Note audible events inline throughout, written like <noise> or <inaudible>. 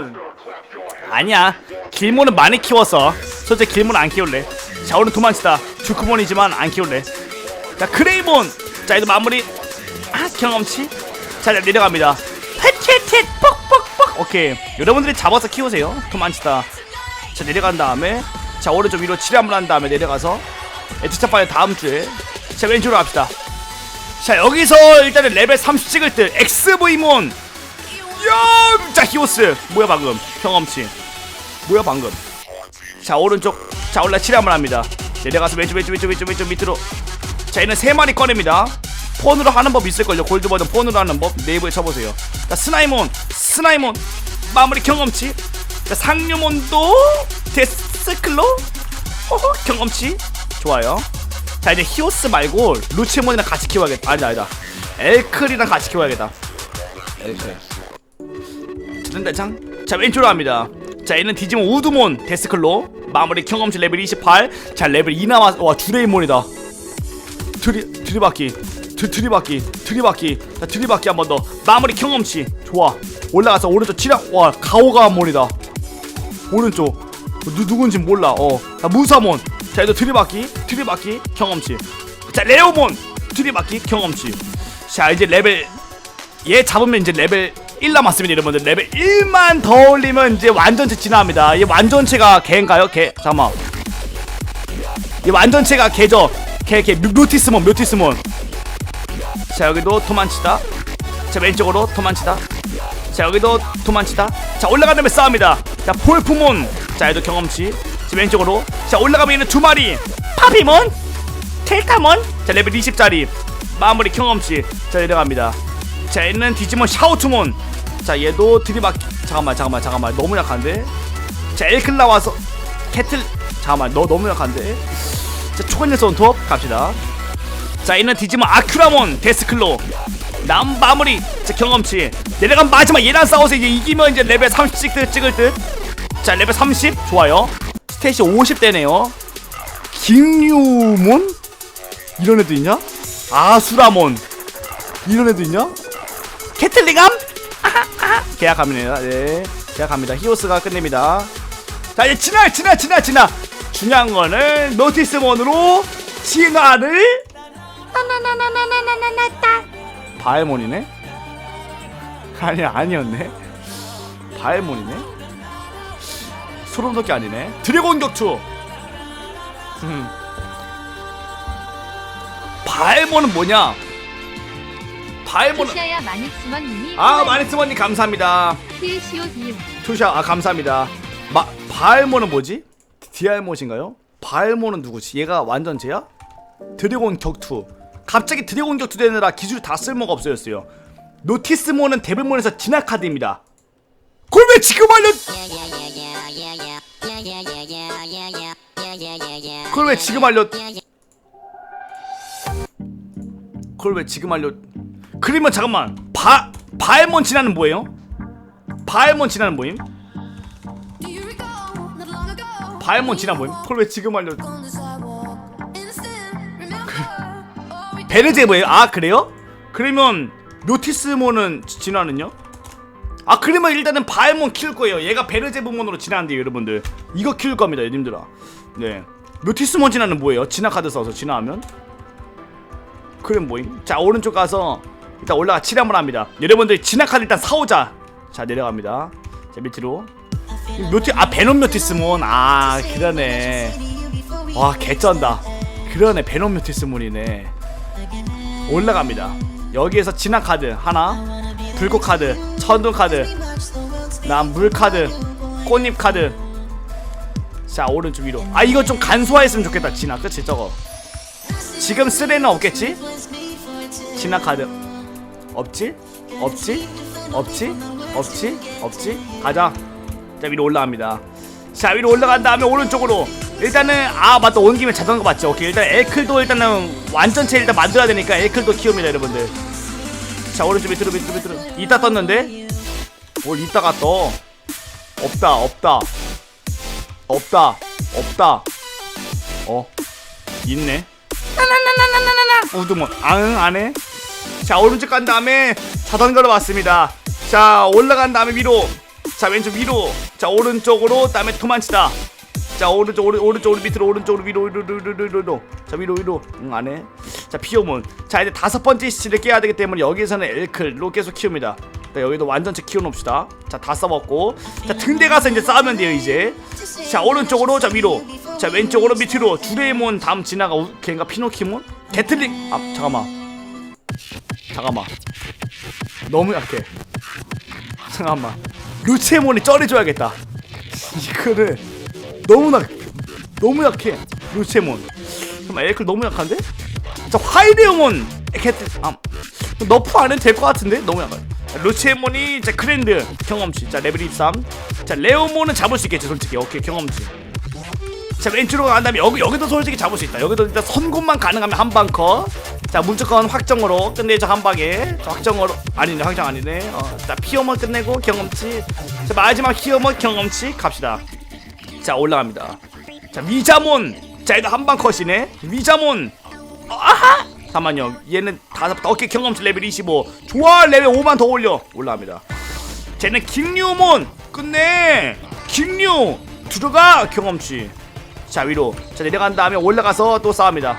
길몬 아니야. 길몬은 많이 키웠어 솔직히 길몬 안 키울래. 자 오늘 도망치다. 주크몬이지만 안 키울래. 자 그레이몬. 자 이제 마무리. 아 경험치. 자 내려갑니다. 텟텟텟 뻑뻑뻑 오케이. 여러분들이 잡아서 키우세요. 도망치다. 자 내려간 다음에. 자 오른쪽 위로 치료 한번 한 다음에 내려가서. 에티차 파일 다음 주에. 자 왼쪽으로 갑시다. 자 여기서 일단은 레벨 30 찍을 때 XV몬 야! 자 히오스. 뭐야 방금? 경험치. 뭐야 방금? 자 오른쪽. 자 올라 한번 합니다. 내려가서 왼쪽 왼쪽 왼쪽 왼쪽 왼쪽 밑으로. 자 얘는 세 마리 꺼냅니다. 폰으로 하는 법 있을걸요? 골드 버전 폰으로 하는 법? 네이버에 쳐보세요. 자 스나이몬 스나이몬. 마무리 경험치. 자 상류몬도 데스클로. 어허 경험치. 좋아요. 자 이제 히오스 말고 루치몬이랑 같이 키워야겠다. 아니다 아니다. 엘클이랑 같이 키워야겠다. 엘클 된다장? 자 왼쪽으로 갑니다. 자 얘는 디지몬 우드몬 데스클로 마무리 경험치 레벨 28자 레벨 2 남았 와 두레이몬이다. 드리 드리바퀴 드 드리바퀴 드리바퀴. 자 드리바퀴 한 번 더. 마무리 경험치. 좋아. 올라가서 오른쪽 치량 와 가오가몬이다. 오른쪽. 누, 누군지 몰라. 어자 무사몬. 자 얘도 드리바퀴 드리바퀴 경험치. 자 레오몬. 드리바퀴 경험치. 자 이제 레벨 얘 잡으면 이제 레벨 1 남았습니다 여러분들. 레벨 1만 더 올리면 이제 완전체 진화합니다. 얘 완전체가 개인가요? 개 잠깐만. 얘 완전체가 개죠? 개개 묘티스몬 묘티스몬. 자 여기도 도망치다. 자 왼쪽으로 도망치다. 자 여기도 도망치다. 자 올라간 다음에 싸웁니다. 자 볼프몬. 자 얘도 경험치. 자 왼쪽으로. 자 올라가면 얘는 두 마리. 파피몬? 텔타몬? 자 레벨 20짜리. 마무리 경험치. 자 내려갑니다. 자 얘는 디지몬 샤오투몬 자 얘도 드리박 잠깐만 잠깐만 잠깐만. 너무 약한데? 자 엘클 나와서 캐틀 잠깐만 너 너무 약한데? 자 초간일 손톱 갑시다. 자 얘는 디지몬 아큐라몬 데스클로. 남 마무리. 자 경험치. 내려간 마지막 얘랑 싸워서 이제 이기면 이제 레벨 30 찍- 찍을 듯자 레벨 30 좋아요. 스탯이 50대네요. 김유몬 이런 애도 있냐? 아수라몬. 이런 애도 있냐? 아하. 계약합니다. 네 계약합니다. 히오스가 끝냅니다. 자 이제 진화 진화 진화 진화 중요한 거는 노티스몬으로 진화를 바알몬이네? 아니 아니었네. 바알몬이네? 소름 돋게 아니네. 드래곤 격투. 음. 바알몬은 뭐냐 바알몬은 시아야 마닉스먼님이 아 마니스머님 감사합니다. TCOD 투샤 아 감사합니다. 마 바알몬은 뭐지? 디알몬인가요? 바알몬은 누구지? 얘가 완전체야? 드래곤 격투. 갑자기 드래곤 격투 되느라 기술이 다 쓸모가 없어졌어요. 노티스몬은 데블몬에서 진화 카드입니다. 그걸 왜 지금 알려 그걸 왜 지금 알려 그걸 왜 지금 알려 그러면 잠깐만. 바 바알몬 진화는 뭐예요? 바알몬 진화는 뭐임? 바알몬 진화 뭐임? 그걸 왜 지금 알려 베르제 뭐예요? 아 그래요? 그러면 묘티스몬은 지- 진화는요? 아 그러면 일단은 바알몬 키울 거예요. 얘가 베르제부몬으로 진화한대요 여러분들. 이거 키울 겁니다 님들아. 네. 묘티스몬 진화는 뭐예요? 진화 카드 써서 진화하면? 그럼 뭐임? 자 오른쪽 가서 일단 올라가 칠 한번 합니다. 여러분들 진화 카드 일단 사오자. 자 내려갑니다. 자 밑으로. 묘티 아 베놈 묘티스몬 아 그러네. 와 개쩐다. 그러네 베놈 묘티스몬이네. 올라갑니다. 여기에서 진화 카드 하나 불꽃 카드 천둥 카드 난 물 카드 꽃잎 카드. 자 오른쪽 위로. 아 이거 좀 간소화했으면 좋겠다 진화 그치 저거? 지금 쓸 애는 없겠지? 진화 카드 없지? 없지? 없지? 없지? 없지? 가자. 자 위로 올라갑니다. 자 위로 올라간 다음에 오른쪽으로 일단은 아 맞다. 온 김에 자전거 맞죠? 오케이. 일단 엘클도 일단은 완전체 일단 만들어야 되니까 엘클도 키웁니다 여러분들. 자 오른쪽 밑으로 밑으로 밑으로. 이따 떴는데? 뭘 이따가 떠? 없다 없다. 없다 없다. 어? 있네? 나나나나나나나. 우드몬 아응 안해 자 오른쪽 간 다음에 자전거로 왔습니다. 자 올라간 다음에 위로. 자 왼쪽 위로. 자 오른쪽으로 그다음에 도망치다. 자 오른쪽 오른 오른쪽 오른 밑으로 오른쪽으로 위로 위로 위로 위로 자 위로 위로. 응 안해. 자 피오몬 자 이제 다섯 번째 시를 깨야 되기 때문에 여기서는 엘클로 계속 키웁니다. 자 여기도 완전체 키워놓읍시다. 자다 써먹고. 자 등대 가서 이제 싸우면 돼요 이제. 자 오른쪽으로 자 위로. 자 왼쪽으로 밑으로. 주레이몬 다음 지나가 우, 걔인가 피노키몬 게틀링 아 잠깐만 잠깐만. 너무 약해. 잠깐만. 루체몬이 쩔어줘야겠다. 이거를 너무 나 너무 약해 루체몬. 잠깐만 에이클 너무 약한데? 자 화이레몬 게틀 아 너프 안 해도 될 것 같은데? 너무 약해. 루체몬이 자 크랜드 경험치. 자 레벨 23자 레오몬은 잡을 수 있겠지 솔직히. 오케이 경험치. 자 왼쪽으로 간 다음에 여기 여기도 솔직히 잡을 수 있다. 여기도 일단 선공만 가능하면 한방 컷. 자 무조건 확정으로 끝내죠 한 방에. 자, 확정으로 아니네 확정 아니네. 어, 자 피어먼 끝내고 경험치. 자 마지막 피어먼 경험치 갑시다. 자 올라갑니다. 자 미자몬 자 얘도 한 방 컷이네. 미자몬 어, 아하! 잠깐만요. 얘는 다섯 오케이 경험치 레벨 25 좋아 레벨 5만 더 올려. 올라갑니다. 쟤는 김류몬 끝내! 김류. 들어가 경험치. 자 위로. 자 내려간 다음에 올라가서 또 싸웁니다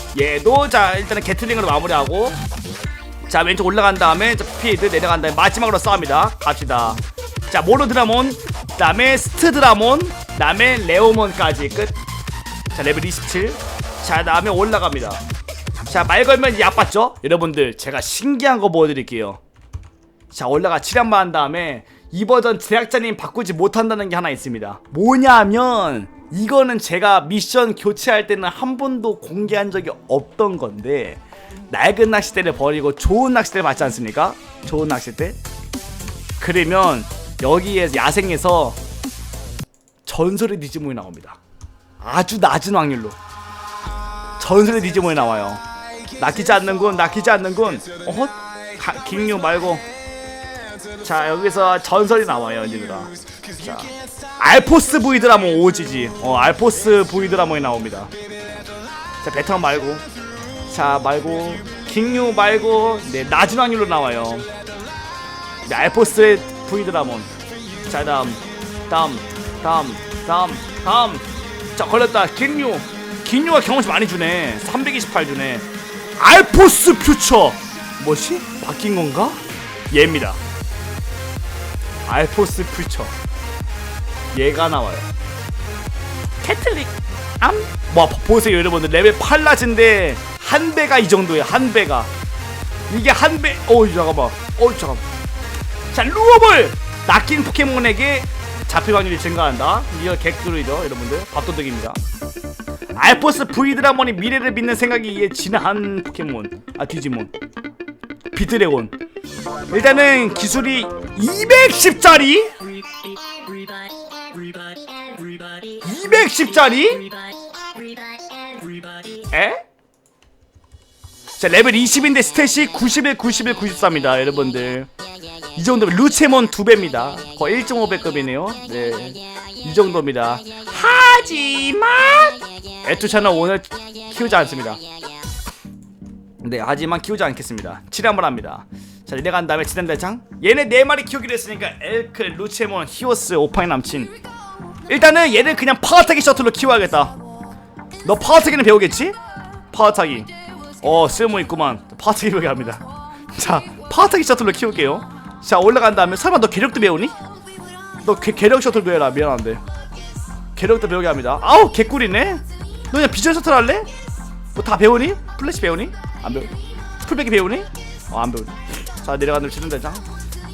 얘도 자 일단은 게틀링으로 마무리하고. 자 왼쪽 올라간 다음에 자 피드 내려간 다음에 마지막으로 싸웁니다. 갑시다. 자 모노 드라몬 그 다음에 스트 드라몬 그 다음에 레오몬까지 끝자 레벨 27자 다음에 올라갑니다. 자 말 걸면 약 받죠? 여러분들 제가 신기한 거 보여드릴게요. 자 올라가 7연만 한 다음에 이 버전 제작자님 바꾸지 못한다는 게 하나 있습니다. 뭐냐면 이거는 제가 미션 교체할 때는 한 번도 공개한 적이 없던 건데 낡은 낚싯대를 버리고 좋은 낚싯대를 맞지 않습니까? 좋은 낚싯대? 그러면 여기에 야생에서 전설의 디지몬이 나옵니다. 아주 낮은 확률로. 전설의 디지몬이 나와요. 낚이지 않는군 낚이지 않는군. 어헛 가- 말고 자 여기서 전설이 나와요 얘들아 자 알포스 브이드라몬 오지지. 어 알포스 브이드라몬이 나옵니다. 자 베테랑 말고. 자 말고. 킹류 말고. 네 낮은 확률로 나와요. 네 알포스의 브이드라몬. 자 다음. 다음. 다음. 다음. 다음. 자 걸렸다. 킹류. 킹류가 경험치 많이 주네. 328 주네. 알포스 퓨처. 뭐지? 바뀐 건가? 얘입니다 알포스 퓨처. 얘가 나와요. 캐틀릭. 암? 뭐 보세요 여러분들. 레벨 8 낮은데 한 배가 이 정도예요 한 배가. 이게 한배 어우 잠깐만. 어우 잠깐만. 자 루어볼! 낚인 포켓몬에게 잡힐 확률이 증가한다. 이거 개꿀이죠 여러분들. 밥도둑입니다. 알포스 브이드라몬이 미래를 믿는 생각이 이해 진한 포켓몬. 아 디지몬. 비트레곤 일단은 기술이 210짜리? 210짜리? 에? 자 레벨 20인데 스탯이 91 91 94입니다 여러분들. 이 정도면 루체몬 2배입니다. 거의 1.5배급이네요. 네이 정도입니다. 하지만 에투차는 오늘 키우지 않습니다. 네 하지만 키우지 않겠습니다. 7회 한번 합니다 자 내려간 다음에 지단대장 얘네 4마리 키우기로 했으니까 엘클, 루체몬, 히오스, 오파이 남친 일단은 얘를 그냥 파워타기 셔틀로 키워야겠다 너 파워타기는 배우겠지? 파워타기 어 쓸모 있구만 파워타기 배우게 합니다 <laughs> 자 파워타기 셔틀로 키울게요 자 올라간 다음에 설마 너 괴력도 배우니? 너 괴, 괴력 셔틀 배워라 미안한데 괴력도 배우게 합니다 아우 개꿀이네 너 그냥 비전 셔틀 할래? 뭐 다 배우니? 플래시 배우니? 안 배우니? 풀백이 배우니? 어 안 배우니 자 내려가는 치는 대장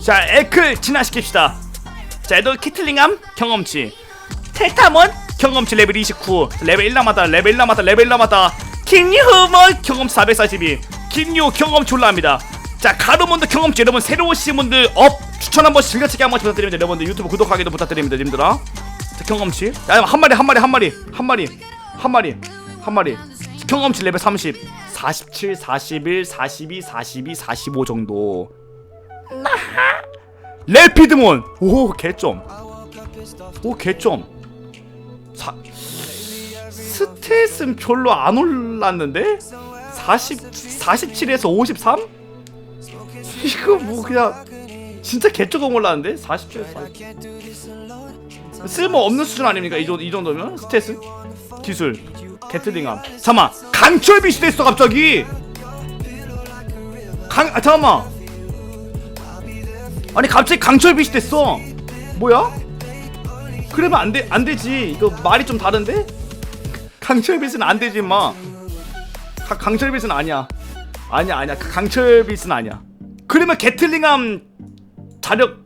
자 에클 진화시킵시다. 자 애들 키틀링함 경험치. 텔타몬 경험치 레벨 29 레벨 1 남았다 레벨 1 남았다 레벨 1 남았다. 킹유먼 경험치 442 킹유 경험치 올라갑니다. 자 가르몬도 경험치. 여러분 새로 오신 분들 업 추천 한번 즐겨치기 한 번씩 부탁드립니다. 여러분들 유튜브 구독하기도 부탁드립니다. 님들아. 자 경험치. 야한 마리 한 마리 한 마리. 한 마리. 한 마리. 한 마리. 경험치 레벨 30 47 41 42 42 45 정도. 레피드몬! 오 개점. 오 개점. 사 스탯은 별로 안 올랐는데? 40 47에서 53 이거 뭐 그냥 진짜 개조금 올랐는데? 47에서 40 쓸모 없는 수준 아닙니까? 이, 정도, 이 정도면? 스탯은? 기술 게틀링함. 잠만 강철 빛이 됐어 갑자기. 강 아, 잠깐만. 아니 갑자기 강철 빛이 됐어. 뭐야? 그러면 안 돼 안 되지. 이거 말이 좀 다른데? 강철 빛은 안 되지 마. 가- 강철 빛은 아니야. 아니야 아니야. 강철 빛은 아니야. 그러면 게틀링함 자력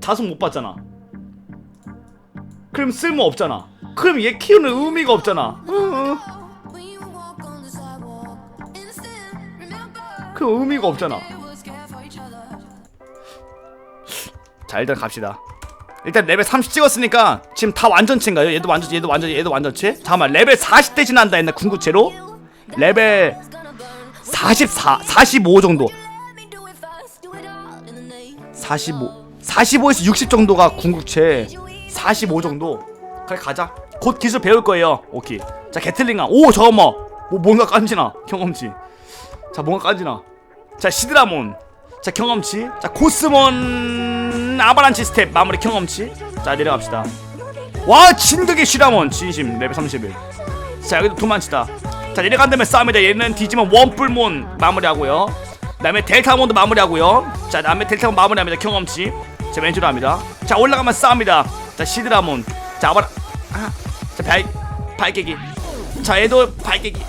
자속 못 받잖아. 그럼 쓸모 없잖아 그럼 얘 키우는 의미가 없잖아. 어, 그 의미가 없잖아. 자 일단 갑시다. 일단 레벨 30 찍었으니까 지금 다 완전체인가요? 얘도 완전 얘도 완전 얘도 완전체? 잠깐만 레벨 40대 지난다 했나 궁극체로? 레벨 44 45 정도. 45 45에서 60 정도가 궁극체. 45 정도 그래 가자. 곧 기술 배울 거예요. 오케이. 자 게틀링아. 오 잠깐만 뭐 뭔가 깐지나. 경험치. 자 뭔가 깐지나. 자 시드라몬. 자 경험치. 자 코스몬 아바란치 스텝 마무리 경험치. 자 내려갑시다. 와 진드기 시라몬. 진심. 레벨 31자 여기도 도망치다. 자 내려간 다음에 싸움이다. 얘는 뒤지면 원뿔몬 마무리하고요. 그 다음에 델타몬도 마무리하고요. 자 다음에 델타몬 마무리합니다. 경험치. 자 왼쪽으로 합니다. 자 올라가면 싸웁니다. 자 시드라몬 자 아바라. 아, 자 발, 발깨기. 자 얘도 발깨기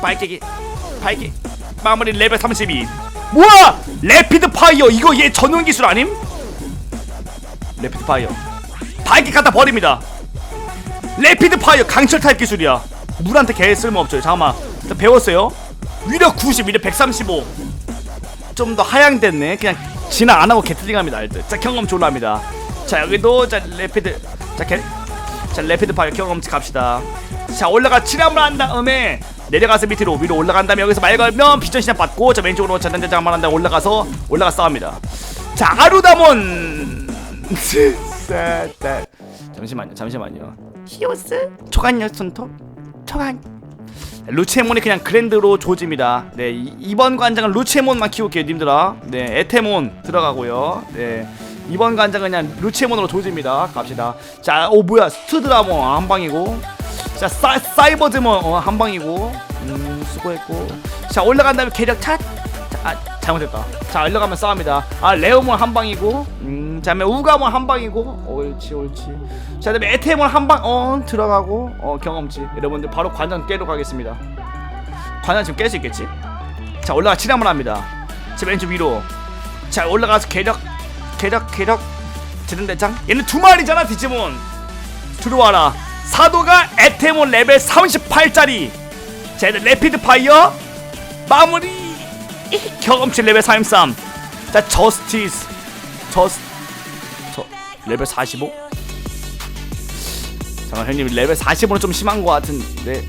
발깨기 발깨기. 마무리 레벨 32 뭐야? 레피드 파이어. 이거 얘 전용 기술 아님? 레피드 파이어. 발깨 갖다 버립니다. 레피드 파이어 강철 타입 기술이야. 물한테 개 쓸모없죠. 잠깐만. 자, 배웠어요? 위력 90 위력 135 좀 더 하향됐네. 그냥 진화 안하고 게틀링합니다 알듯. 자 경험치 올라갑니다. 자 여기도 자 레피드. 자, 게, 자 레피드 파이어 경험치 갑시다. 자 올라가 치람을 한 다음에 내려가서 밑으로 위로 올라간 다음에 여기서 말 걸면 비전 시작 받고 자 왼쪽으로 자단자장만 한 다음에 올라가서 올라가 싸웁니다. 자 아루다몬! <laughs> 잠시만요 잠시만요. 히오스? 초간녀 손톱? 초간. 루체몬이 그냥 그랜드로 조집니다. 네 이, 이번 관장은 루체몬만 키울게요 님들아. 네 에테몬 들어가고요. 네 이번 관장은 그냥 루체몬으로 조집니다. 갑시다. 자 오 뭐야. 스트드라몬 아, 한 방이고. 자 사, 사이버드몬 어, 한 방이고. 음 수고했고. 자 올라간 다음에 계력 탓 자, 아, 잘못했다. 자 올라가면 싸웁니다. 아 레오몬 한 방이고. 음 다음에 우가몬 한 방이고. 옳지 옳지. 자 그다음에 에테몬 한 방 어 들어가고. 어 경험치. 여러분들 바로 관전 깨러 가겠습니다. 관전 지금 깰 수 있겠지? 자 올라가 치람을 합니다. 제 왼쪽 위로. 자 올라가서 계력 계력 계력 제등대장. 얘는 두 마리잖아 디지몬. 들어와라. 사도가 에테몬 레벨 38짜리. 자 얘들 레피드 파이어. 마무리. 경험치 레벨 33. 자 저스티스. 저스 저 레벨 45. 잠깐 형님. 레벨 45는 좀 심한 것 같은데.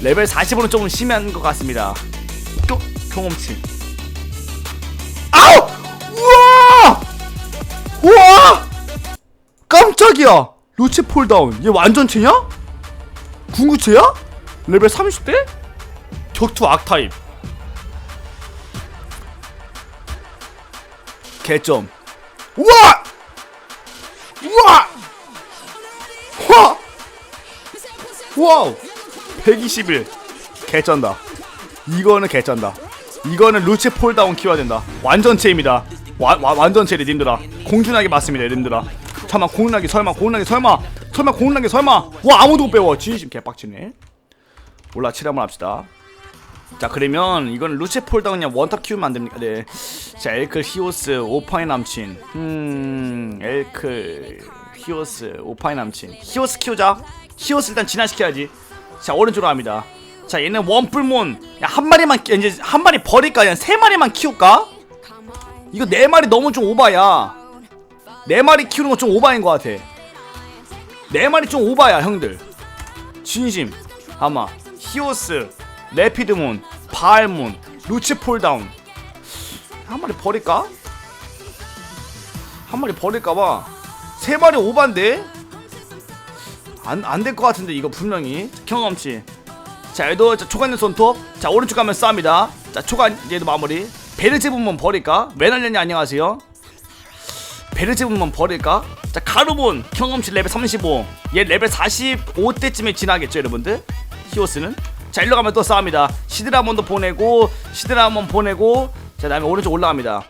레벨 45는 조금 심한 것 같습니다. 또 경험치. 깜짝이야. 로체 폴다운. 얘 완전체냐? 궁구체야? 레벨 30대? 격투 악타입. 개점. 우와! 우와! 와! 와우! 121. 개쩐다. 이거는 개쩐다. 이거는 루체 폴다운 키워야 된다. 완전체입니다. 와, 와, 완전체 리 님들아. 공준하게 맞습니다, 님들아. 잠깐만 공준하게 설마 공준하게 설마 설마 공준하게 설마 와 아무도 못 배워 진심 개빡치네 올라 칠함을 합시다 자 그러면 이건 루체 폴더 그냥 원탑 키우면 안 됩니까? 네. 자 엘클 히오스 오파의 남친. 음 엘클 히오스 오파의 남친. 히오스 키우자. 히오스 일단 진화시켜야지. 자 오른쪽으로 갑니다. 자 얘는 원뿔몬. 야, 한 마리만 키- 이제 한 마리 버릴까? 그냥 세 마리만 키울까? 이거 네 마리 너무 좀 오바야 네 마리 키우는 거좀 오바인 것 같아. 네 마리 좀 오바야 형들. 진심. 아마. 히오스 레피드몬 바알몬 루치폴다운. 한 마리 버릴까? 한 마리 버릴까봐. 세 마리 오반데? 안 안 될 것 같은데 이거 분명히. 경험치. 자 얘도 자, 초간의 손톱. 자 오른쪽 가면 쌉니다. 자 초간 얘도 마무리. 베르제분만 버릴까? 메날련이 안녕하세요 베르제분만 버릴까? 자 가루본 경험치 레벨 35 얘 레벨 45때쯤에 지나겠죠 여러분들? 히오스는? 자 일로 가면 또 싸웁니다. 시드라몬도 보내고 시드라몬 보내고 자 다음에 오른쪽 올라갑니다.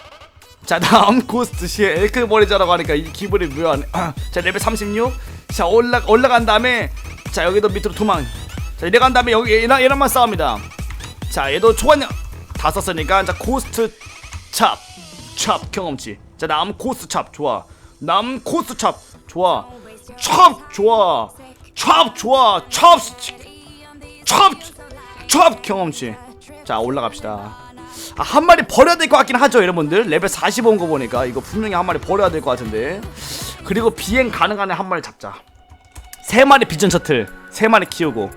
자 다음 <laughs> 고스트 시에 엘크 버리자라고 하니까 이 기분이 묘하네 <clears throat> 자 레벨 36자 올라 올라간 다음에 자 여기도 밑으로 도망. 자 내려간 다음에 여기 얘랑 얘랑만 싸웁니다. 자 얘도 초반력 다 썼으니까 자 고스트 찹찹 경험치 자남 고스트 찹 좋아. 남 고스트 찹 좋아. 찹 좋아. 찹 좋아. 찹찹찹 경험치 자 올라갑시다. 아, 한 마리 버려야 될 것 같긴 하죠 여러분들? 레벨 40온거 보니까. 이거 분명히 한 마리 버려야 될 것 같은데. 그리고 비행 가능한 애 한 마리 잡자. 세 마리 비전 셔틀 세 마리 키우고.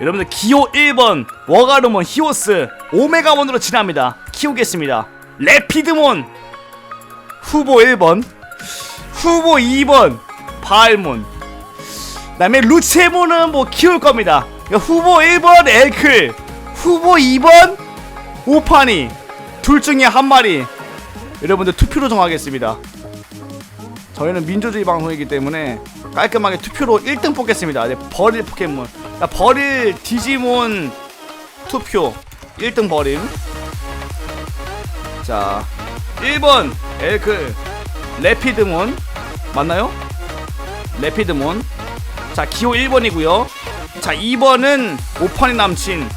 여러분들 기호 1번 워가르몬 히오스 오메가몬으로 진합니다. 키우겠습니다. 레피드몬 후보 1번 후보 2번 바알몬 그 다음에 루체몬은 뭐 키울 겁니다. 그러니까 후보 1번 엘클. 후보 2번 오파니. 둘 중에 한 마리. 여러분들 투표로 정하겠습니다. 저희는 민주주의 방송이기 때문에 깔끔하게 투표로 1등 뽑겠습니다. 네, 버릴 포켓몬. 자, 버릴 디지몬 투표. 1등 버림. 자, 1번 엘크 레피드몬 맞나요? 레피드몬. 자, 기호 1번이고요. 자, 2번은 오파니 남친.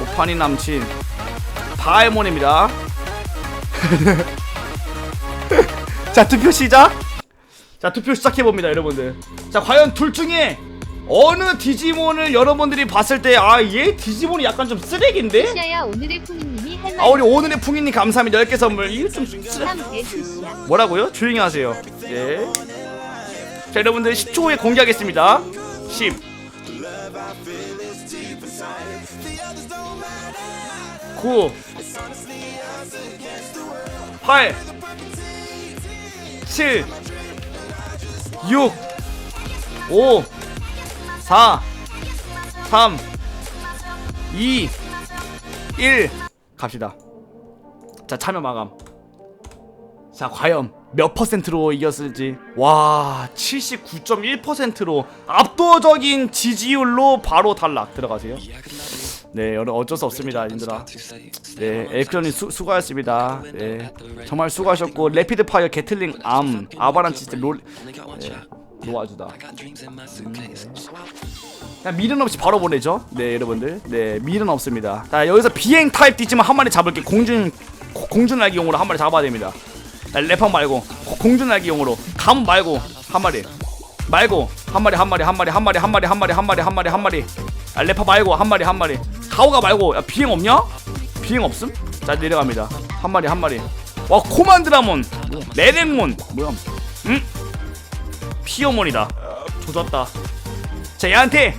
오파니 남친. 바알몬입니다. <laughs> 자, 투표 시작. 자 투표 시작해봅니다 여러분들 자 과연 둘 중에 어느 디지몬을 여러분들이 봤을 때 아 얘 디지몬이 약간 좀 쓰레기인데? 아 우리 말. 오늘의 풍이님 감사합니다. 10개 선물. 이거 좀 쓰... 삼대 투시야. 뭐라고요? 조용히 하세요. 예. 자 여러분들 10초 후에 공개하겠습니다. 10 9 8 7 6 5 4 3 2 1 갑시다. 자 참여 마감. 자 과연 몇 퍼센트로 이겼을지. 와 79.1%로 압도적인 지지율로 바로 탈락. 들어가세요. 네 여러분 어쩔 수 없습니다 님들아. 네 엘크전이 수고하셨습니다. 네 정말 수고하셨고 레피드 파이어 게틀링 암 아바란치스 롤 네, 놓아주다 그냥 미련 없이 바로 보내죠 네 여러분들 네 미련 없습니다 자 여기서 비행 타입 뒤지만 한 마리 잡을게 공중 고- 공중 날개용으로 한 마리 잡아야 됩니다 자, 레팡 말고 고- 공중 날개용으로 감 말고 한 마리 말고 한 마리 한 마리 한 마리 한 마리 한 마리 한 마리 한 마리 한 마리 한 마리 아 레파 말고 한 마리 한 마리 가오가 말고 야 비행 없냐? 비행 없음? 자 내려갑니다 한 마리 한 마리 와 코만드라몬 레넥몬 뭐야 응? 피어몬이다. 조졌다. 자 얘한테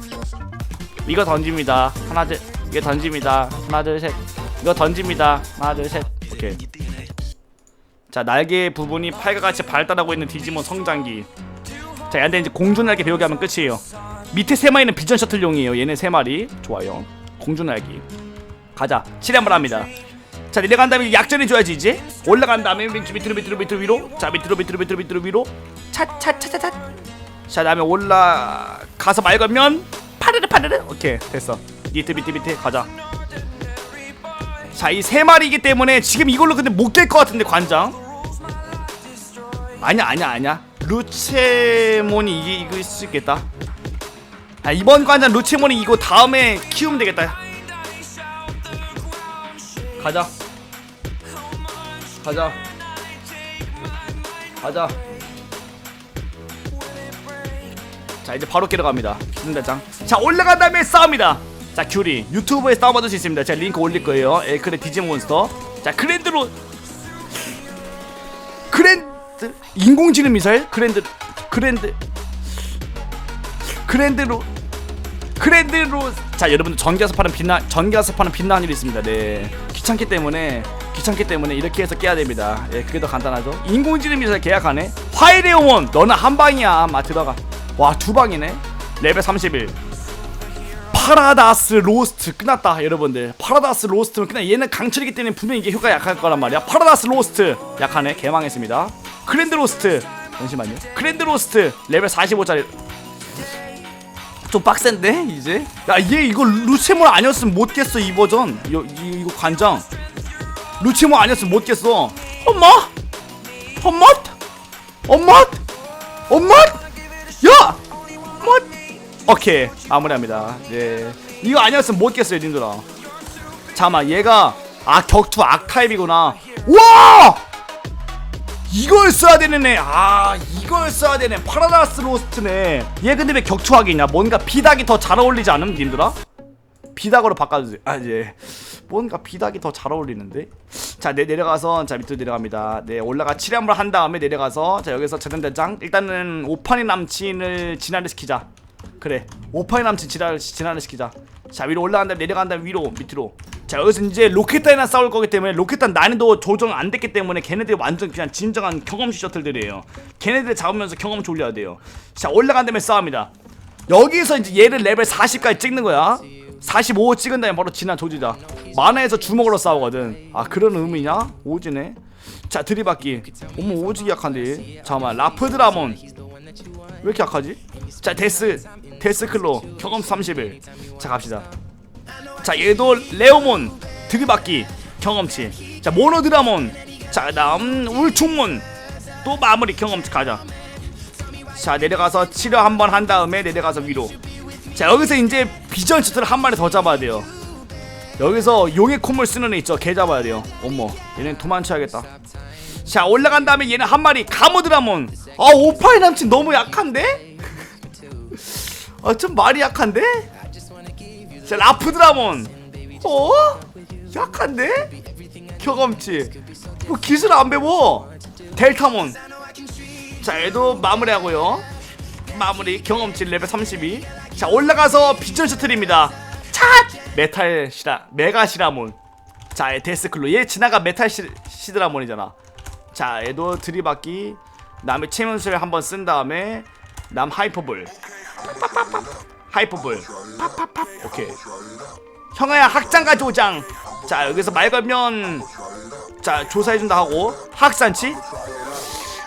이거 던집니다. 하나 둘 이거 던집니다. 하나 둘셋. 이거 던집니다. 하나 둘셋. 오케이. 자 날개 부분이 팔과 같이 발달하고 있는 디지몬 성장기. 자 얘한테 이제 공중 날개 배우게 하면 끝이에요. 밑에 세 마리는 비전 셔틀용이에요. 얘네 세 마리. 좋아요. 공중 날개. 가자. 칠회 한번 합니다 자 내려간 다음에 약전해 줘야지 이제. 올라간 다음에 밑으로 밑으로 밑으로 밑으로 위로. 자 밑으로 밑으로 밑으로 밑으로 위로. 차차차차차. 자 다음에 올라가서 말 걸면 파르르 파르르. 오케이 됐어. 밑에 밑에 밑에. 가자. 자 이 세 마리이기 때문에 지금 이걸로 근데 못 깰 것 같은데 관장. 아니야 아니야 아니야. 루체몬이 이길 수 있겠다. 아 이번 관장 루체몬이 이거 다음에 키우면 되겠다 가자. 가자. 가자. 자 이제 바로 깨러 갑니다. 기승대장. 자 올라간 다음에 싸웁니다. 자 큐리. 유튜브에 싸워받을 수 있습니다. 제가 링크 올릴 거예요. 엘크레 디지몬스터. 자 그랜드로. 로스트 인공지능 미사일? 그랜드 그랜드. 그랜드로. 그랜드로. 자 여러분들 전기가서 파는 빛나 전기가서 파는 빛나는 일이 있습니다. 네 귀찮기 때문에 귀찮기 때문에 이렇게 해서 깨야 됩니다. 예 그게 더 간단하죠. 인공지능 미사일 계약하네. 화일의 영혼 너는 한 방이야. 마 들어가. 와 두 방이네. 레벨 31. 파라다스 로스트 끝났다 여러분들 파라다스 로스트는 그냥 얘는 강철이기 때문에 분명히 이게 효과 약할 거란 말이야 파라다스 로스트 약하네 개망했습니다 그랜드 로스트 잠시만요 그랜드 로스트 레벨 45짜리 좀 빡센데 이제 야 얘 이거 루체몰 아니었으면 못 깼어 이 버전 이- 이거 관장. 루체몰 아니었으면 못 깼어. 엄마? 엄마? 엄마? 엄마? 야! 엄마? 오케이. 마무리합니다. 예. 이거 아니었으면 못 깼어요 님들아. 잠깐만 얘가 아 격투 악타입이구나. 와! 이걸 써야 되는 애아 이걸 써야 되네. 파라다스 로스트네. 얘 근데 왜 격투하기냐? 뭔가 비닥이 더 잘 어울리지 않음 님들아 비닥으로 바꿔주세요 아 이제 뭔가 비닥이 더 잘 어울리는데? 자 내, 내려가서 자 밑으로 내려갑니다. 네 올라가 치량을 한 다음에 내려가서 자 여기서 재단대장. 일단은 오판의 남친을 진화를 시키자. 그래 오판의 남친 진화를, 진화를 시키자. 자 위로 올라간 다음에 내려간 다음에 위로 밑으로. 자 여기서 이제 로켓단이랑 싸울 거기 때문에 로켓단 난이도 조정 안 됐기 때문에 걔네들이 완전 그냥 진정한 경험치 셔틀들이에요. 걔네들 잡으면서 경험치 올려야 돼요. 자 올라간 다음에 싸웁니다. 여기서 이제 얘를 레벨 40까지 찍는 거야 45 찍은 다음에 바로 진화 조지자 만화에서 주먹으로 싸우거든. 아 그런 의미냐? 오지네. 자 들이받기. 어머 오지기 약한데. 잠깐만 라프드라몬. 왜 이렇게 약하지? 자 데스. 데스클로. 경험 31자 갑시다. 자 얘도 레오몬. 들이받기. 경험치. 자 모노드라몬. 자 그다음 울충몬. 또 마무리 경험치 가자. 자 내려가서 치료 한번 한 다음에 내려가서 위로 자 여기서 이제 비전 슈트를 한 마리 더 잡아야 돼요. 여기서 용의 콧물 쓰는 애 있죠. 걔 잡아야 돼요. 어머 얘는 도망쳐야겠다. 자 올라간 다음에 얘는 한 마리 가모드라몬. 아 오파의 남친 너무 약한데? <laughs> 아 좀 말이 약한데? 자 라프드라몬. 어? 약한데? 경험치. 뭐 기술 안 배워. 델타몬. 자 얘도 마무리하고요. 마무리. 경험치 레벨 32. 자 올라가서 비전 셔틀입니다. 차 메탈 시라 메가 시라몬. 자얘 데스클로 얘 지나가 메탈 시, 시드라몬이잖아. 자 얘도 들이받기. 남의 체면술 한번 쓴 다음에 남 하이퍼볼. 하이퍼볼. papapap. 오케이. 형아야 학장까지 오장. 자 여기서 말 걸면 자 조사해준다 하고 학산치.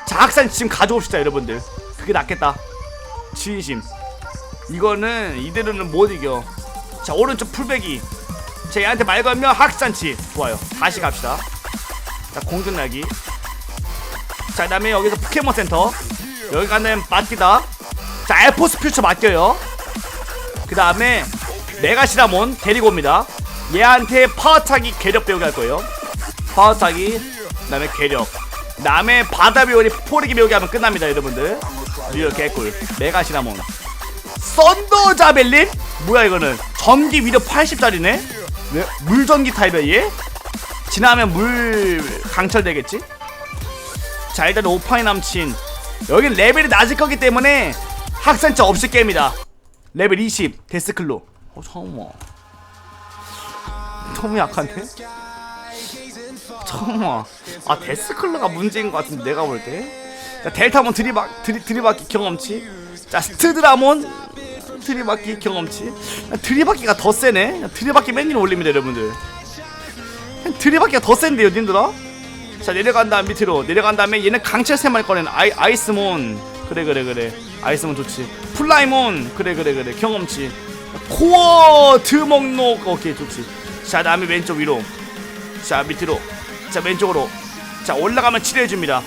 자 학산치 지금 가져옵시다 여러분들. 그게 낫겠다. 진심 이거는 이대로는 못 이겨. 자 오른쪽 풀베기 자 얘한테 말 걸면 학산치. 좋아요. 다시 갑시다. 자 공중날기. 자 그다음에 여기서 포켓몬 센터. 여기 가는 맞기다. 자 에포스 퓨처 맡겨요. 그 다음에 메가시라몬 데리고 옵니다. 얘한테 파워차기 괴력 배우게 할 거예요. 파워차기 그 다음에 괴력. 그 다음에 바다 비오리 포리기 배우게 하면 끝납니다 여러분들. 리얼 개꿀. 메가시나몬 썬더 자벨린? 뭐야 이거는 전기 위력 80짜리네? 왜? 물전기 타입이야 얘? 지나면 물 강철 되겠지? 자 일단 오파의 남친 여긴 레벨이 낮을 거기 때문에 학산차 없이 깹니다 레벨 20 데스클로 어 잠깐만 너무 약한데? 잠깐만 아 데스클로가 문제인 것 같은데 내가 볼때 자, 델타몬 드리박 드리, 드리바퀴 경험치. 자, 스트드라몬 드리바퀴 경험치. 야, 드리바퀴가 더 세네. 야, 드리바퀴 맨날 올립니다, 여러분들. 드리바퀴가 더 센데요, 님들아? 자, 내려간 다음 밑으로 내려간 다음에 얘는 강철 세 마리 꺼내는 아이 아이스몬. 그래 그래 그래. 아이스몬 좋지. 플라이몬. 그래 그래 그래. 경험치. 코어 드목록. 오케이, 좋지. 자, 다음에 왼쪽 위로. 자, 밑으로. 자, 왼쪽으로. 자, 올라가면 치료해줍니다.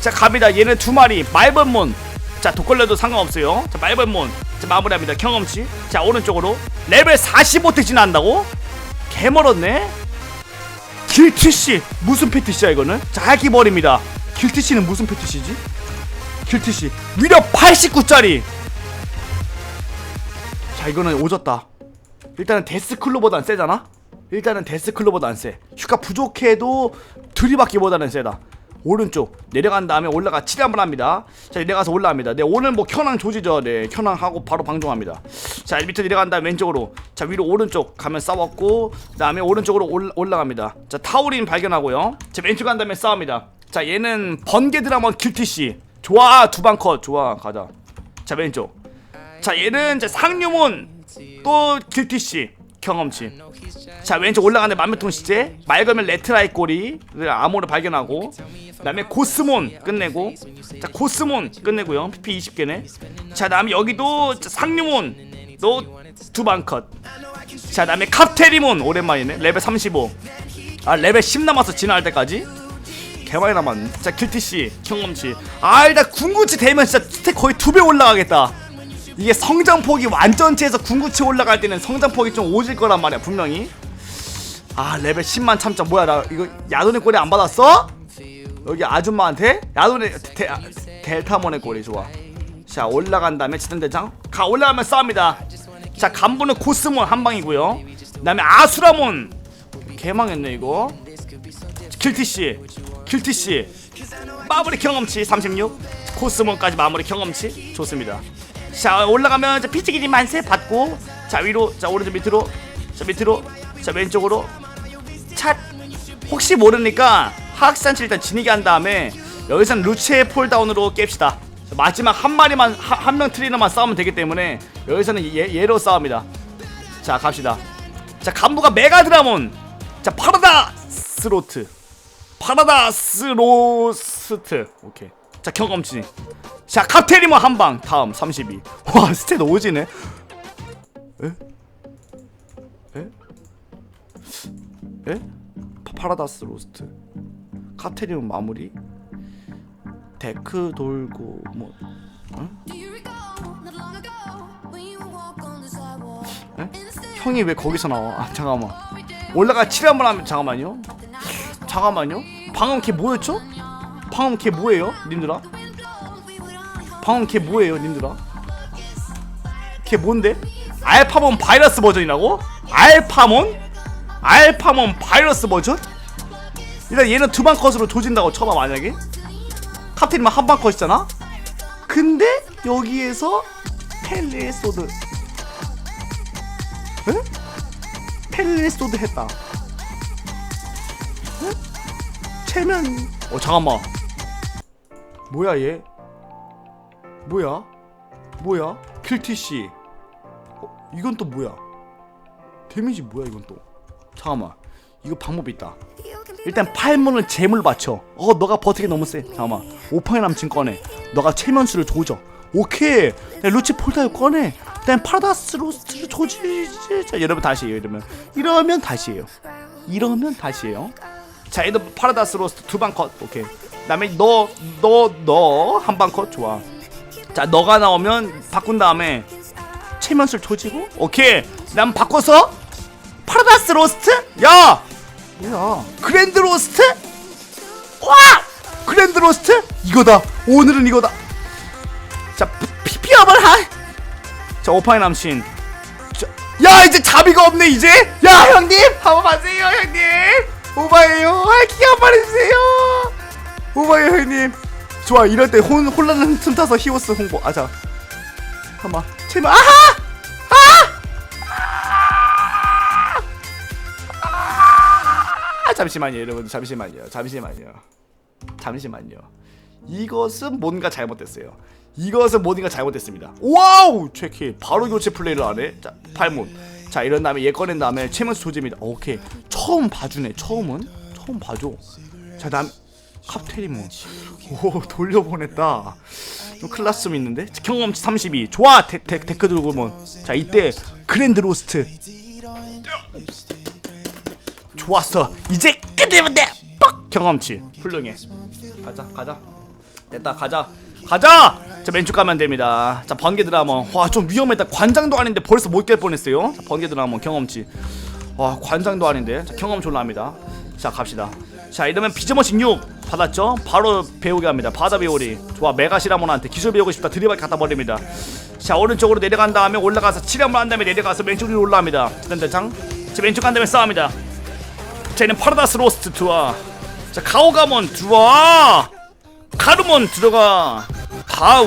자 갑니다 얘는 두 마리 말벌몬 자 독걸려도 상관없어요 자 말벌몬 자 마무리합니다 경험치 자 오른쪽으로 레벨 45 진화한다고? 개멀었네 길티씨 무슨 패티시야 이거는? 자 하기버립니다 길티씨는 무슨 패티시지? 길티씨 위력 89짜리 자 이거는 오졌다 일단은 데스클로보단 세잖아? 일단은 데스클로보단 세 휴가 부족해도 들이받기보다는 세다 오른쪽 내려간 다음에 올라가 치료 한번 합니다. 자 내려가서 올라갑니다. 네 오늘 뭐 켜낭 조지죠? 네 켜낭하고 바로 방종합니다. 자 밑에 내려간 다음에 왼쪽으로. 자 위로 오른쪽 가면 싸웠고 그 다음에 오른쪽으로 올, 올라갑니다. 자 타우린 발견하고요. 자 왼쪽 간 다음에 싸웁니다. 자 얘는 번개 드라마 킬티씨. 좋아 두 방 컷. 좋아 가자. 자 왼쪽. 자 얘는 이제 상류문 또 길티씨 경험치. 자 왼쪽 올라가는데 만면통 시제 맑으면 레트라이 꼬리 암호를 발견하고 그 다음에 고스몬 끝내고 자 고스몬 끝내고요. pp 20개네. 자 다음에 여기도 자, 상류문 또 두방컷자 다음에 카테리몬 오랜만이네. 레벨 35아 레벨 10 남았어 진화할 때까지? 개많이 남았네. 자 킬티씨 경험치. 아 일단 궁구치 되면 진짜 스택 거의 두 배 올라가겠다 이게 성장폭이 완전체에서 궁구치 올라갈 때는 성장폭이 좀 오질 거란 말이야 분명히. 아 레벨 10만 참자 뭐야 나 이거 야돈의 꼬리 안 받았어? 여기 아줌마한테? 야돈의 데, 아, 델타몬의 꼬리 좋아. 자 올라간 다음에 지단대장. 가 올라가면 싸웁니다. 자 간부는 코스몬 한 방이고요. 그 다음에 아수라몬. 개망했네 이거. 킬티씨 킬티씨. 마무리 경험치 36 코스몬까지 마무리 경험치. 좋습니다 자 올라가면 이제 피치기리 만세 받고 자 위로 자 오른쪽 밑으로 자 밑으로 자 왼쪽으로. 차 혹시 모르니까 하악산치 일단 지니게 한 다음에 여기서는 루체의 폴다운으로 깹시다. 자, 마지막 한 마리만 한 명 트레이너만 싸우면 되기 때문에 여기서는 얘, 얘로 싸웁니다. 자 갑시다. 자 간부가 메가드라몬. 자 파라다 스로트. 파라다 스로스트. 오케이 자 경험치. 자 카테리모 한방. 다음 32와 <laughs> 스탯 오지네. 에? 에? 에? 파- 파라다스 로스트. 카테리모 마무리? 데크 돌고 뭐 에? 형이 왜 거기서 나와? 아 잠깐만. 올라가 칠회 한번 하면 잠깐만요. 잠깐만요. 방금 걔 뭐였죠? 방금 걔 뭐예요 님들아? 방금 걔 뭐예요 님들아? 걔 뭔데? 알파몬 바이러스 버전이라고? 알파몬? 알파몬 바이러스 버전? 일단 얘는 두 방 컷으로 조진다고 쳐봐 만약에 카피리만 한 방 컷이잖아? 근데 여기에서 펠리의 소드 에? 펠리의 소드 했다 에? 체면 어 잠깐만 뭐야 얘? 뭐야? 뭐야? 킬티씨. 어, 이건 또 뭐야? 데미지 뭐야 이건 또? 잠깐만. 이거 방법이 있다. 일단 팔문을 재물 받쳐. 어 너가 버티기 너무 세. 잠깐만. 오팡의 남친 꺼내. 너가 체면수를 조져. 오케이. 야, 루치 폴타유 꺼내. 일단 파라다스 로스트를 조지 자. 여러분 다시 해요 이러면. 이러면 다시 해요. 이러면 다시 해요. 자 얘도 파라다스 로스트 두 방 컷. 오케이. 그 다음에 너 너 너 한방 컷. 좋아. 자 너가 나오면 바꾼 다음에 체면술 조지고 오케이. 난 바꿔서 파라다스 로스트 야! 뭐야? 그랜드 로스트 와! 그랜드 로스트 이거다. 오늘은 이거다. 자 피피업을 하자 오파의 남친. 자, 야 이제 자비가 없네 이제. 야 형님! 한번 봐세요 형님! 오바예요. 아 기가 한번 해주세요 오바예요 형님. 좋아 이럴 때 혼, 혼란한 틈 타서 히오스 홍보. 아자. 잠깐만 제발. 아하! 아! 잠시만요 여러분. 잠시만요. 잠시만요. 잠시만요. 이것은 뭔가 잘못됐어요. 이것은 뭔가 잘못됐습니다. 와우! 체키. 바로 교체 플레이를 하네. 자 팔문. 자 이런 다음에 얘 꺼낸 다음에 체면수 조짐이다. 오케이. 처음 봐주네. 처음은? 처음 봐줘. 자 다음 카테리몬 오 돌려보냈다. 좀 클라스 좀 있는데? 자, 경험치 32 좋아. 데, 데, 데크 들고 뭐자 이때 그랜드 로스트. 좋았어. 이제 끝내면 돼뻑 경험치. 훌륭해. 가자 가자. 됐다 가자. 가자! 자 왼쪽 가면 됩니다. 자 번개 드라마. 와좀 위험했다. 관장도 아닌데 벌써 못 깰 뻔했어요. 자 번개 드라마 경험치. 와 관장도 아닌데. 자 경험 졸라합니다. 자 갑시다 자 이러면 비즈머신 6 받았죠? 바로 배우게 합니다. 바다 배우리. 좋아 메가시라몬한테 기술 배우고 싶다. 드리블 갖다 버립니다. 자 오른쪽으로 내려간 다음에 올라가서 치료한번 한 다음에 내려가서 왼쪽으로 올라갑니다. 대장? 자 왼쪽 간 다음에 싸웁니다. 자 얘는 파라다스 로스트 투어. 자 가오가몬 들어와 가르몬 들어가. 다